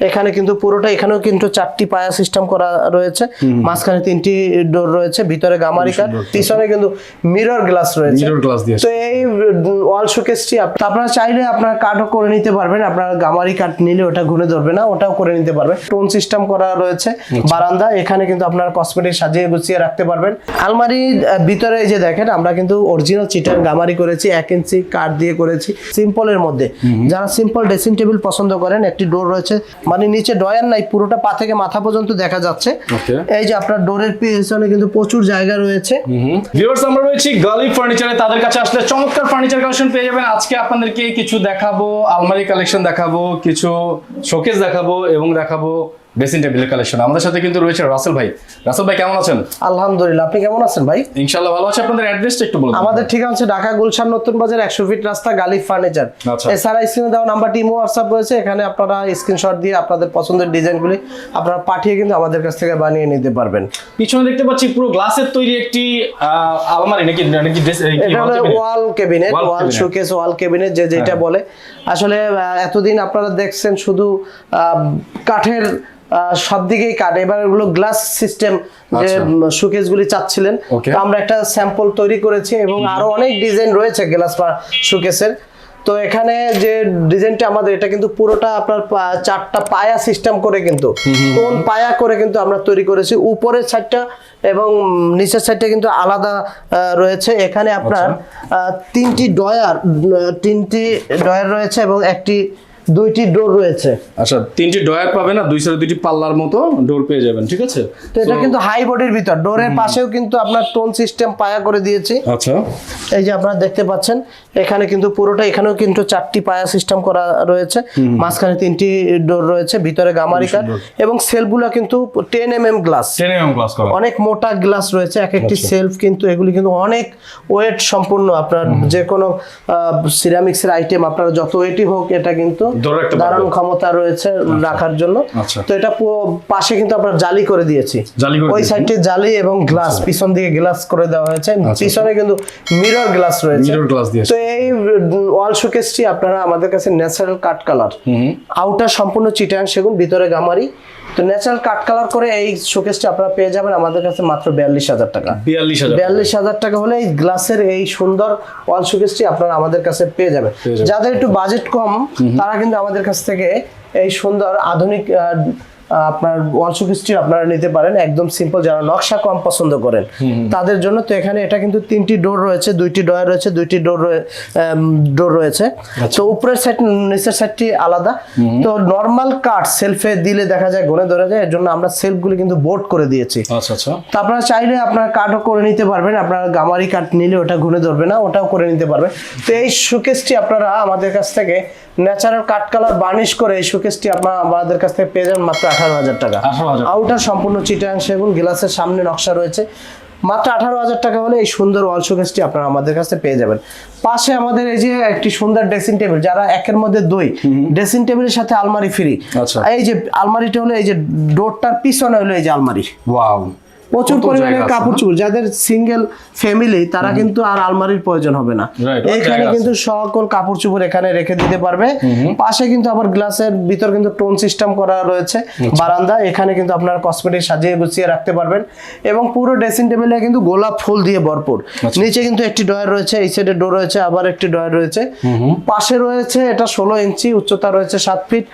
এখানে কিন্তু পুরোটা এখানেও কিন্তু চারটি পায়া সিস্টেম করা রয়েছে। মাঝখানে তিনটি ডোর রয়েছে ভিতরে গামারি কাঠ পিছনে কিন্তু মিরর গ্লাস রয়েছে। মিরর গ্লাস দিয়েছে তো এই ওয়াল শোকেসটি আপনারা চাইলে আপনারা কাঠও করে নিতে পারবেন আপনারা গামারি কাঠ নিলে ওটা ঘুরে ধরবে না ওটাও করে নিতে পারবেন। টোন সিস্টেম করা রয়েছে বারান্দা এখানে কিন্তু আপনারা কসমেটিক সাজিয়ে গুছিয়ে রাখতে পারবেন। আলমারি ভিতরে যে দেখেন আমরা কিন্তু অরিজিনাল চিটার গামারি করেছি এক ইঞ্চি কাঠ দিয়ে করেছি সিম্পলের মধ্যে। যারা সিম্পল ড্রেসিং টেবিল পছন্দ করেন একটি ডোর রয়েছে মানে নিচে ডয়ার নাই পুরোটা পা থেকে মাথা পর্যন্ত দেখা যাচ্ছে। এই যে আপনার ডোরের পিছনে কিন্তু প্রচুর জায়গা রয়েছে। ভিউয়ার্স আমরা রয়েছে গালি ফার্নিচারে। তাদের কাছে আসলে চমৎকার ফার্নিচার কালেকশন পেয়ে যাবেন। আজকে আপনাদেরকে কিছু দেখাবো আলমারি কালেকশন দেখাবো কিছু শোকেস দেখাবো এবং দেখাবো ড্রেসিং টেবিলের কালেকশন আমাদের সাথে কিন্তু রয়েছে রাসেল ভাই। রাসেল ভাই কেমন আছেন? আলহামদুলিল্লাহ। আপনি কেমন আছেন ভাই? ইনশাআল্লাহ ভালো আছে। আপনাদের অ্যাড্রেসটা একটু বলুন আমাদের ঠিকানা হচ্ছে ঢাকা গুলশান নতুন বাজার একশো ফিট রাস্তা গালিফ ফার্নিচার। আচ্ছা। এছাড়া স্ক্রিনে দেওয়া নাম্বারটি ইমো হোয়াটসঅ্যাপ রয়েছে। এখানে আপনারা স্ক্রিনশট দিয়ে আপনাদের পছন্দের ডিজাইনগুলি আপনারা পাঠিয়ে কিন্তু আমাদের কাছ থেকে বানিয়ে নিতে পারবেন। পিছনে দেখতে পাচ্ছি পুরো গ্লাসের তৈরি একটি আলমারি। নাকি নাকি? Wall cabinet wall showcase wall cabinet যে যেটা হ্যাঁ। বলে। আসলে এতদিন আপনারা দেখছেন শুধু আহ, কাঠের সব দিকেই কাঠ। এবার এগুলো গ্লাস সিস্টেম যে আচ্ছা। শোকেস গুলি চাচ্ছিলেন তো আমরা একটা স্যাম্পল তৈরি করেছি এবং আরও অনেক ডিজাইন রয়েছে গ্লাস শোকেসের তো এখানে যে ডিজাইনটা আমাদের এটা কিন্তু পুরোটা আপনার চারটা পায়া সিস্টেম করে কিন্তু কোন পায়া করে কিন্তু আমরা তৈরি করেছি। উপরের সাইডটা এবং নিচের সাইডটা কিন্তু আলাদা রয়েছে। এখানে আপনার তিনটি ডয়ার তিনটি ডয়ার রয়েছে এবং একটি দুইটি ডোর রয়েছে। আচ্ছা তিনটি ডয়ার পাবে না দুই সাইডে দুইটি পাল্লার মতো ডোর পেয়ে যাবেন ঠিক আছে? তো এটা কিন্তু হাই বডির ভিতর। ডোরের পাশেও কিন্তু আপনার টোন সিস্টেম পায়া করে দিয়েছি। আচ্ছা। এই যে আপনারা দেখতে পাচ্ছেন এখানে কিন্তু পুরোটা এখানেও কিন্তু চারটি পায়া সিস্টেম করা রয়েছে। মাঝখানে তিনটি ডোর রয়েছে ভিতরে গামারি কাঠ এবং সেলফগুলো কিন্তু ten M M glass ten M glass করা। অনেক মোটা গ্লাস রয়েছে এক একটি সেলফ কিন্তু এগুলি কিন্তু অনেক ওয়েট সম্পূর্ণ আপনার যে কোনো সিরামিক্সের আইটেম আপনার যত ওয়েটই হোক এটা কিন্তু ধরে রাখতে পারবে। দারুণ ক্ষমতা রয়েছে রাখার জন্য। আচ্ছা। তো এটা পাশে কিন্তু আমরা জালি করে দিয়েছি। ওই? সাইডে জালি এবং গ্লাস পিছন দিকে গ্লাস করে দেওয়া হয়েছে। পিছনে কিন্তু মিরর গ্লাস রয়েছে। তো এই ওয়াল শোকেসটি আপনারা আমাদের কাছে ন্যাচারাল কাট কালার। আউটার সম্পূর্ণ চিটান সেগুন ভিতরে গামারি। তো ন্যাচারাল কাট কালার করে এই শোকেসটা আপনারা পেয়ে যাবেন। আমাদের কাছে মাত্র বিয়াল্লিশ হাজার টাকা। বিয়াল্লিশ হাজার বিয়াল্লিশ হাজার টাকা হলে এই গ্লাসের এই সুন্দর ওয়াল শোকেসটি আপনারা আমাদের কাছে পেয়ে যাবেন। যাদের একটু বাজেট কম তারা কিন্তু আমাদের কাছ থেকে এই সুন্দর আধুনিক আপনার ওয়াল শোকেসটি আপনারা নিতে পারেন। একদম সিম্পল যারা নকশা কম পছন্দ করেন তাদের জন্য তো এখানে এটা কিন্তু তিনটি ডোর রয়েছে দুইটি ডয়ার রয়েছে দুইটি ডোর ডোর রয়েছে। তো উপরের সাইড নিচের সাইডটি আলাদা। তো নর্মাল কাঠ সেলফে দিলে দেখা যায় ঘরে ধরে যায় এর জন্য আমরা সেলফগুলি কিন্তু বোর্ড করে দিয়েছি। আচ্ছা আচ্ছা। তো আপনারা চাইলে আপনার কাঠও করে নিতে পারবেন আপনার গামারি কাঠ নিলে ওটা ঘুরে ধরবে না ওটাও করে নিতে পারবেন। তো এই শোকেসটি আপনারা আমাদের কাছ থেকে ন্যাচারাল কাঠ কালার বার্নিশ করে এই শোকেসটি আপনারা আমাদের কাছ থেকে পেয়ে যাবেন মাত্র আঠারো হাজার টাকা। 18,000 আউটার সম্পূর্ণ চিটাং সেগুন গ্লাসের সামনে নকশা রয়েছে। মাত্র আঠারো হাজার টাকা হলে এই সুন্দর ওয়াল শোকেসটি আপনারা আমাদের কাছে পেয়ে যাবেন। পাশে আমাদের এই যে একটি সুন্দর ড্রেসিং টেবিল যারা একের মধ্যে দুই ড্রেসিং টেবিলের সাথে আলমারি ফ্রি আচ্ছা। এই যে আলমারিটা হলো এই যে ডোরটার পিছনে হলো এই যে আলমারি। ওয়াও প্রচুর পরিমাণে কাপড়? চোপড় যাদের সিঙ্গেল ফ্যামিলি তারা কিন্তু আর আলমারির প্রয়োজন হবে না। এখানে কিন্তু সকল কাপড় চোপড় এখানে রেখে দিতে পারবে। পাশে কিন্তু আবার গ্লাসের ভিতর কিন্তু টোন সিস্টেম করা রয়েছে আচ্ছা। বারান্দা। এখানে কিন্তু আপনার কসমেটিক সাজিয়ে গুছিয়ে রাখতে পারবেন। এবং পুরো ড্রেসিং টেবিলে কিন্তু গোলাপ ফুল দিয়ে ভরপুর। আচ্ছা। নিচে কিন্তু একটি ডয়ার রয়েছে এই সাইডে ডোর রয়েছে আবার একটি ডয়ার রয়েছে। পাশে রয়েছে এটা ষোলো ইঞ্চি উচ্চতা রয়েছে সাত ফিট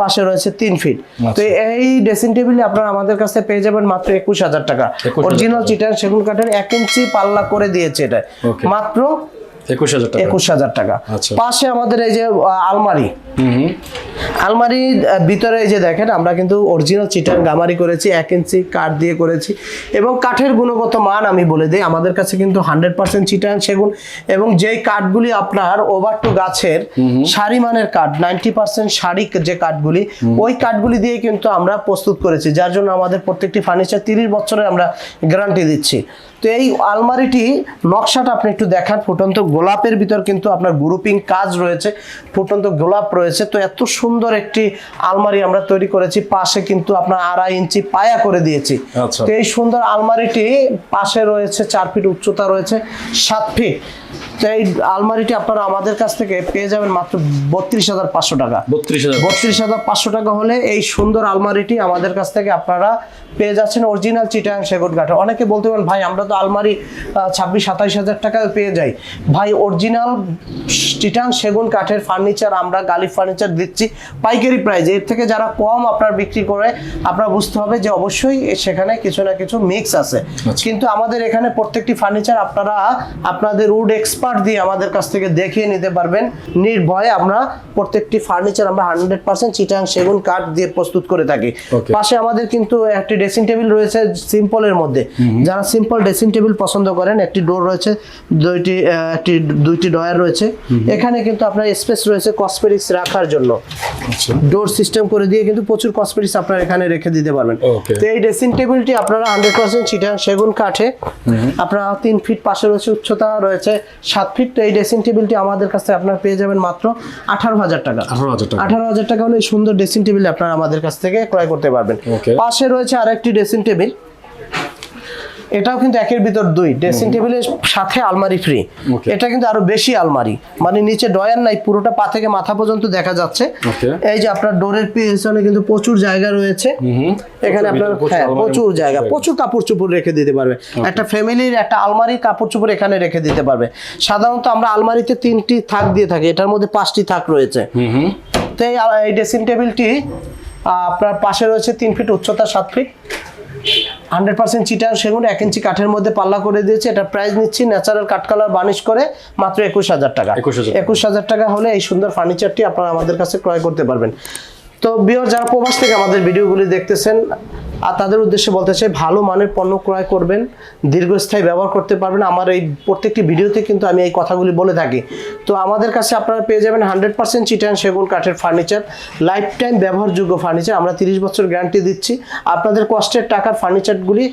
পাশে রয়েছে তিন ফিট আচ্ছা। তো এই ড্রেসিং টেবিলে আপনারা আমাদের কাছে পেয়ে যাবেন মাত্র একুশ হাজার টাকা। 21,000 অরিজিনাল চিটার সেগুন কাঠের এক ইঞ্চি পাল্লা করে দিয়েছে এটা। মাত্র একুশ হাজার টাকা। একুশ হাজার টাকা। আচ্ছা। পাশে আমাদের এই যে আলমারি। আলমারির ভিতরে এই যে দেখেন আমরা কিন্তু অরিজিনাল চিটার গামারি করেছি এক ইঞ্চি কাঠ দিয়ে করেছি। এবং কাঠের গুণগত মান আমি বলে দিই আমাদের কাছে কিন্তু হান্ড্রেড পার্সেন্ট চিটান সেগুন এবং যেই কাঠগুলি আপনার ওভার টু গাছের সারি মানের কাঠ নাইনটি পার্সেন্ট সারি যে কাঠগুলি ওই কাঠগুলি দিয়ে কিন্তু আমরা প্রস্তুত করেছি যার জন্য আমাদের প্রত্যেকটি ফার্নিচার তিরিশ বছরের আমরা গ্যারান্টি দিচ্ছি। তো এই আলমারিটি নকশাটা আপনি একটু দেখান ফুটন্ত গোলাপের ভিতর কিন্তু আপনার গ্রুপিং কাজ রয়েছে ফুটন্ত গোলাপ রয়েছে। তো এত সুন্দর একটি আলমারি আমরা তৈরি করেছি। পাশে কিন্তু আপনার আড়াই ইঞ্চি পায়া করে দিয়েছি। আচ্ছা। তো এই সুন্দর আলমারিটি পাশে রয়েছে চার ফিট উচ্চতা রয়েছে সাত ফিট। তো এই আলমারিটি আপনারা আমাদের কাছ থেকে পেয়ে যাবেন মাত্র বত্রিশ হাজার পাঁচশো টাকা। বত্রিশ হাজার বত্রিশ হাজার পাঁচশো টাকা হলে এই সুন্দর আলমারিটি আমাদের কাছ থেকে আপনারা পেয়ে যাচ্ছেন অরিজিনাল চিটাং সেগুন কাঠে অনেকে বলতে পারেন ভাই আমরা তো আলমারি ছাব্বিশ সাতাইশ হাজার টাকায় পেয়ে যাই। ভাই অরিজিনাল চিটাং সেগুন কাঠের ফার্নিচার আমরা গালি ফার্নিচার দিচ্ছি পাইকারি প্রাইজে এর থেকে যারা কম আপনার বিক্রি করে আপনার বুঝতে হবে যে অবশ্যই সেখানে কিছু না কিছু মিক্স আছে। কিন্তু আমাদের এখানে প্রত্যেকটি ফার্নিচার আপনারা আপনাদের উড এক্সপার্ট দিয়ে আমাদের কাছ থেকে দেখিয়ে নিতে পারবেন। নির্ভয়ে আমরা প্রত্যেকটি ফার্নিচার আমরা হান্ড্রেড পার্সেন্ট চিটাং সেগুন কাঠ দিয়ে প্রস্তুত করে থাকি। পাশে আমাদের কিন্তু একটি ড্রেসিং টেবিল রয়েছে সিম্পলের মধ্যে। যারা সিম্পল ড্রেসিং টেবিল পছন্দ করেন একটি ডোর রয়েছে দুইটি একটি দুইটি ডয়ার রয়েছে। এখানে কিন্তু আপনার স্পেস রয়েছে কসমেটিক্স রাখার জন্য। আচ্ছা। ডোর সিস্টেম করে দিয়ে কিন্তু প্রচুর কসমেটিক্স আপনারা এখানে রেখে দিতে পারবেন। তো এই ড্রেসিং টেবিলটি আপনারা হান্ড্রেড পার্সেন্ট চিটাং সেগুন কাঠে আপনারা তিন ফিট পাশে রয়েছে উচ্চতা রয়েছে সাত ফিট তো এই ড্রেসিং টেবিলটি আমাদের কাছে আপনার পেয়ে যাবেন মাত্র আঠারো হাজার টাকা। আঠারো হাজার টাকা। আঠারো হাজার টাকা হলে এই সুন্দর ড্রেসিং টেবিল আপনার আমাদের কাছ থেকে ক্রয় করতে পারবেন। পাশে রয়েছে আরেকটি ড্রেসিং টেবিল এটাও কিন্তু একের ভিতর দুই। ড্রেসিং টেবিলের সাথে আলমারি ফ্রি এটা কিন্তু আরও বেশি আলমারি। মানে নিচে ডয়ার নাই পুরোটা পা থেকে মাথা পর্যন্ত দেখা যাচ্ছে। এই যে আপনার ডোরের পেছনে কিন্তু প্রচুর জায়গা রয়েছে। এখানে আপনার প্রচুর হ্যাঁ প্রচুর জায়গা। প্রচুর কাপড় চোপড় রেখে দিতে পারবে। একটা ফ্যামিলির একটা আলমারির কাপড় চোপড় এখানে রেখে দিতে পারবে। সাধারণত আমরা আলমারিতে তিনটি থাক দিয়ে থাকি এটার মধ্যে পাঁচটি থাক রয়েছে। তো এই ড্রেসিং টেবিলটি আপনার পাশে রয়েছে তিন ফিট উচ্চতা সাত ফিট হান্ড্রেড পার্সেন্ট চিটার সেগুন এক ইঞ্চি কাঠের মধ্যে পাল্লা করে দিয়েছে। এটা প্রাইস নিচ্ছি ন্যাচারাল কাঠ কালার বানিশ করে মাত্র একুশ হাজার টাকা। 21,000 একুশ হাজার টাকা হলে এই সুন্দর ফার্নিচারটি আপনারা আমাদের কাছে ক্রয় করতে পারবেন। তো বিহার যারা প্রবাস থেকে আমাদের ভিডিওগুলি দেখতেছেন আর তাদের উদ্দেশ্যে বলতে চাই, ভালো মানের পণ্য ক্রয় করবেন, দীর্ঘস্থায়ী ব্যবহার করতে পারবেন। আমার এই প্রত্যেকটি ভিডিওতে কিন্তু আমি এই কথাগুলি বলে থাকি। তো আমাদের কাছে আপনারা পেয়ে যাবেন হান্ড্রেড পার্সেন্ট চিটান সেগুন কাঠের ফার্নিচার লাইফ টাইম ব্যবহারযোগ্য ফার্নিচার। আমরা তিরিশ বছর গ্যারান্টি দিচ্ছি। আপনাদের কষ্টের টাকার ফার্নিচারগুলি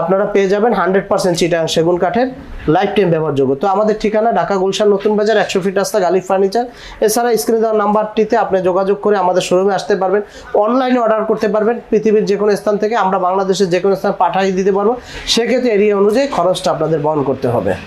আপনারা পেয়ে যাবেন হান্ড্রেড পার্সেন্ট চিটাং সেগুন কাঠের লাইফ টাইম ব্যবহারযোগ্য। তো আমাদের ঠিকানা ঢাকা গুলশান নতুন বাজার একশো ফিট রাস্তা গালিফ ফার্নিচার। এছাড়া স্ক্রিনে দেওয়া নাম্বারটিতে আপনি যোগাযোগ করে আমাদের শোরুমে আসতে পারবেন। অনলাইনে অর্ডার করতে পারবেন। পৃথিবীর যে কোনো স্থান থেকে আমরা বাংলাদেশের যে কোনো স্থানে পাঠাই দিতে পারব। সেক্ষেত্রে এরিয়া অনুযায়ী খরচটা আপনাদের বহন করতে হবে।